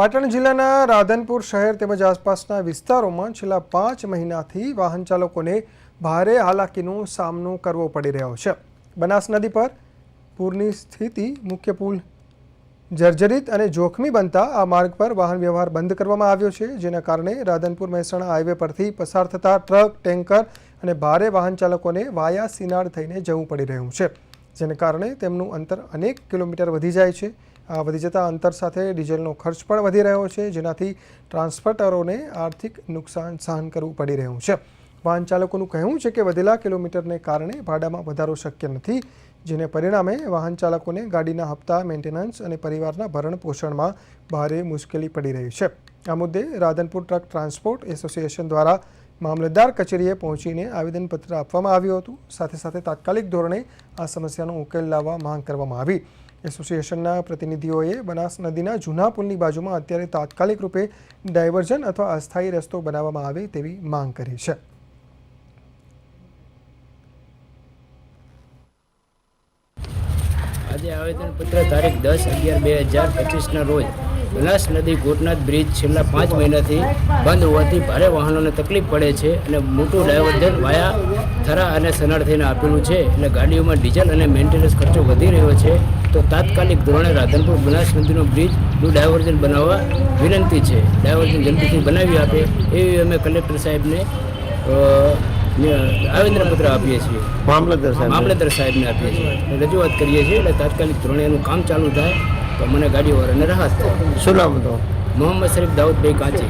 પાટણ જિલ્લાના રાધનપુર શહેર તેમજ આસપાસના વિસ્તારોમાં છેલ્લા પાંચ મહિનાથી વાહન ચાલકોને ભારે હાલાકીનો સામનો કરવો પડી રહ્યો છે. બનાસ નદી પર પૂરની સ્થિતિ, મુખ્ય પુલ જર્જરિત અને જોખમી બનતા આ માર્ગ પર વાહન વ્યવહાર બંધ કરવામાં આવ્યો છે, જેના કારણે રાધનપુર મહેસાણા હાઈવે પરથી પસાર થતા ટ્રક, ટેન્કર અને ભારે વાહન ચાલકોને વાયા સિનાડ થઈને જવું પડી રહ્યું છે, જેને કારણે તેમનું અંતર અનેક કિલોમીટર વધી જાય છે. વધી જતા અંતર સાથે ડીઝલનો ખર્ચ પણ વધી રહ્યો છે, જેનાથી ટ્રાન્સપોર્ટરોને આર્થિક નુકસાન સહન કરવું પડી રહ્યું છે. વાહન ચાલકોનું કહેવું છે કે વધેલા કિલોમીટરને કારણે ભાડામાં વધારો શક્ય નથી, જેને પરિણામે વાહન ચાલકોને ગાડીના હપ્તા, મેન્ટેનન્સ અને પરિવારના ભરણ પોષણમાં ભારે મુશ્કેલી પડી રહી છે. આ મુદ્દે રાધનપુર ટ્રક ટ્રાન્સપોર્ટ એસોસિએશન દ્વારા મામલતદાર કચેરીએ પહોંચીને આવેદનપત્ર આપવામાં આવ્યું હતું. સાથે સાથે તાત્કાલિક ધોરણે આ સમસ્યાનો ઉકેલ લાવવા માંગ કરવામાં આવી. એસોસિએશનના પ્રતિનિધિઓએ બનાસ નદીના જૂના પુલની બાજુમાં અત્યારે તાત્કાલિક રૂપે ડાયવર્ઝન અથવા અસ્થાયી રસ્તો બનાવવામાં આવે તેવી માંગ કરી છે. આજે આવેદનપત્ર તારીખ દસ અગિયાર બે હજાર પચીસના રોજ બનાસ નદી ગોટનાથ બ્રિજ છેલ્લા પાંચ મહિનાથી બંધ હોવાથી ભારે વાહનોને તકલીફ પડે છે અને મોટું ડાયવર્ઝન વાયા થરા અને સનાળથીને આપેલું છે એટલે ગાડીઓમાં ડીઝલ અને મેન્ટેનન્સ ખર્ચો વધી રહ્યો છે તો તાત્કાલિક ધોરણે રાધનપુર બનાસ નદીનો બ્રિજનું ડાયવર્ઝન બનાવવા વિનંતી છે. ડાયવર્ઝન જલ્દીથી બનાવી આપે એવી અમે કલેક્ટર સાહેબને આવેદનપત્ર આપીએ છીએ. મામલતદાર સાહેબ મામલતદાર સાહેબને આપીએ છીએ. રજૂઆત કરીએ છીએ એટલે તાત્કાલિક ધોરણે એનું કામ ચાલુ થાય તો મને ગાડીવાળાને રાહત થાય. શું નામ હતો? મોહમ્મદ શરીફ દાઉદભાઈ કાંચી.